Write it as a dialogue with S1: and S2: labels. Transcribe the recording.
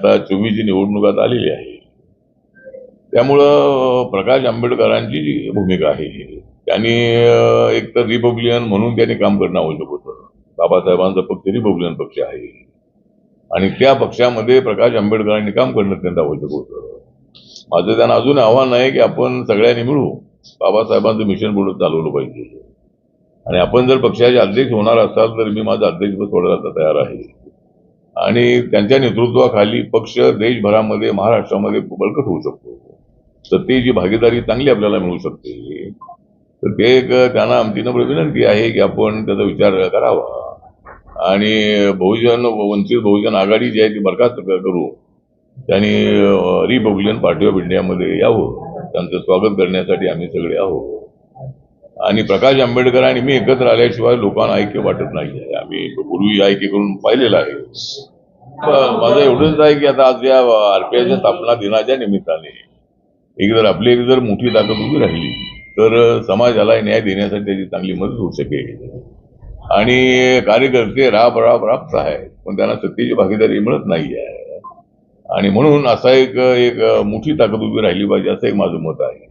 S1: आता चोवीसची निवडणुकात आलेली आहे. त्यामुळं प्रकाश आंबेडकरांची जी भूमिका आहे त्यांनी एक तर रिपब्लिकन म्हणून त्यांनी काम करणं आवश्यक होतं. बाबासाहेबांचा पक्ष रिपब्लिकन पक्ष आहे. आणि त्या पक्षामध्ये प्रकाश आंबेडकरांनी काम करणं अत्यंत आवश्यक होतं. माझं त्यांना अजून आव्हान आहे की आपण सगळ्यांनी मिळू बाबासाहेबांचं मिशन पुढे चालवलं पाहिजे. आणि आपण जर पक्षाचे अध्यक्ष होणार असाल तर मी माझं अध्यक्षपद सोडायला तयार आहे. आणि त्यांच्या नेतृत्वाखाली पक्ष देशभरामध्ये महाराष्ट्रामध्ये बळकट होऊ शकतो. सत्तेची भागीदारी चांगली आपल्याला मिळू शकते तर ते एक त्यांना आमची नम्र विनंती आहे की आपण त्याचा विचार करावा. आणि बहुजन वंचित बहुजन आघाडी जी आहे ती बरखास्त करू. त्यांनी रिपब्लिकन पार्टी ऑफ इंडियामध्ये यावं. त्यांचं स्वागत करण्यासाठी आम्ही सगळे आहोत. आणि प्रकाश आंबेडकर आणि मी एकत्र आल्याशिवाय लोकांना ऐक्य वाटत नाही आहे. आम्ही पूर्वी ऐक्य करून पाहिलेलं आहे. माझं एवढंच आहे की आता आज या आरपीआयच्या स्थापना दिनाच्या निमित्ताने एक जर आपली एक जर मोठी ताकद उभी राहिली तर समाजाला न्याय देण्यासाठी त्याची चांगली मदत होऊ शकेल. आणि कार्यकर्ते राब राब राबत आहेत पण त्यांना सत्तेची भागीदारी मिळत नाही आहे. आणि म्हणून असा एक एक मोठी ताकद उभी राहिली पाहिजे असं एक माझं मत आहे.